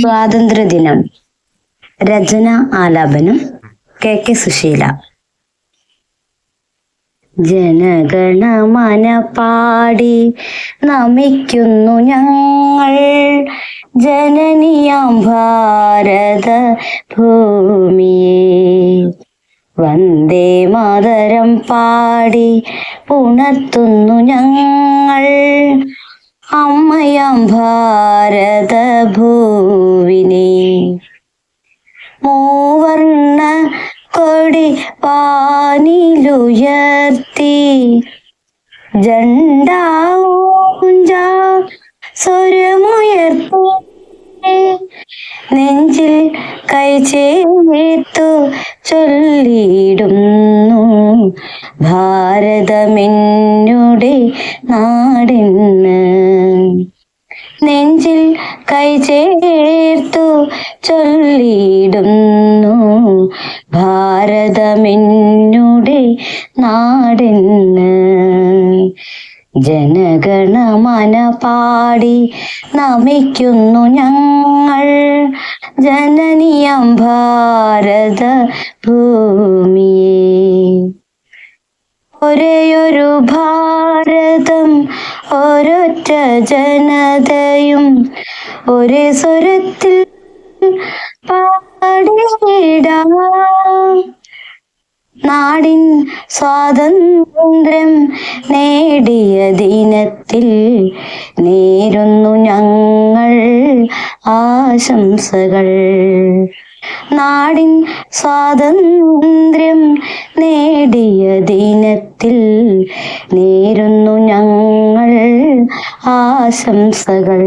സ്വാതന്ത്ര്യദിനം. രചന ആലാപനം. K K Susheela. Jana Gana Mana പാടി നമിക്കുന്നു ഞങ്ങൾ. ജനനിയാം ഭാരത ഭൂമിയെ. വന്ദേ മാതരം പാടി ഉണർത്തുന്നു ഞങ്ങൾ. അമ്മയാം ഭാരത ഭൂവിനെ മൂവർണ കൊടി പാനിലുയർത്തി. ജണ്ടാഊഞ്ച സ്വരമുയർത്തി നെഞ്ചിൽ കൈ ചേർത്തു ചൊല്ലിയിടുന്നു. ഭാരതമെന്നുടെ നാടെന്ന്. കൈ ചേർത്തു ചൊല്ലിടുന്നു ഭാരതമെന്നുടെ നാടെന്ന് ജനഗണമന പാടി നമിക്കുന്നു ഞങ്ങൾ. ജനനിയം ഭാരത ഭൂമിയെ. ഒരേയൊരു ഭാരതം ഒരൊറ്റ ജനതയും ഒരേ സ്വരത്തിൽ നാടിൻ സ്വാതന്ത്ര്യം നേടിയ ദിനത്തിൽ നേരുന്നു ഞങ്ങൾ ആശംസകൾ. നാടിൻ സ്വാതന്ത്ര്യം നേടിയ ദിനത്തിൽ നേരുന്നു ഞങ്ങൾ ആശംസകൾ.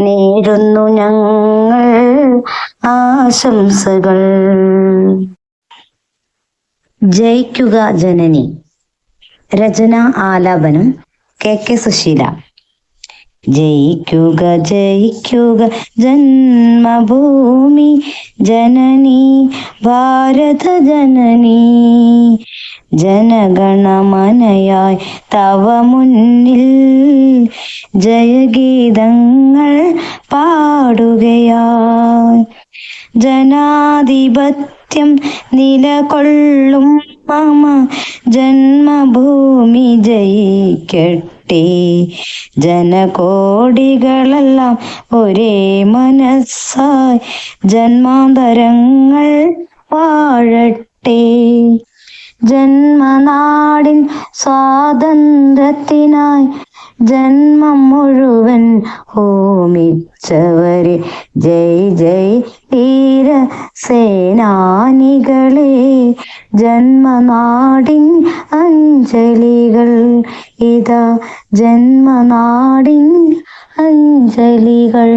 നേരുന്നു ഞങ്ങൾ ആശംസകൾ. ജയിക്കുക ജനനി. രചന ആലാപനം കെ കെ സുശീല. ജയിക്കുക ജയിക്കുക ജന്മഭൂമി ജനനി ഭാരത ജനനി. ജനഗണമനയായി തവ മുന്നിൽ ജയഗീതങ്ങൾ പാടുകയായി ജനാധിപത്യം നിലകൊള്ളും. മമ ജന്മഭൂമി ജയിക്കട്ടെ. ജനകോടികളെല്ലാം ഒരേ മനസ്സായി ജന്മാന്തരങ്ങൾ വാഴട്ടെ. ജന്മനാടിൻ സ്വാതന്ത്ര്യത്തിനായി ജന്മം മുഴുവൻ ഹോമിച്ചവരെ. ജയ് ജയ് വീര സേനാനികളെ ജന്മനാടിൻ അഞ്ജലികൾ. ഇതാ ജന്മനാടിൻ അഞ്ജലികൾ.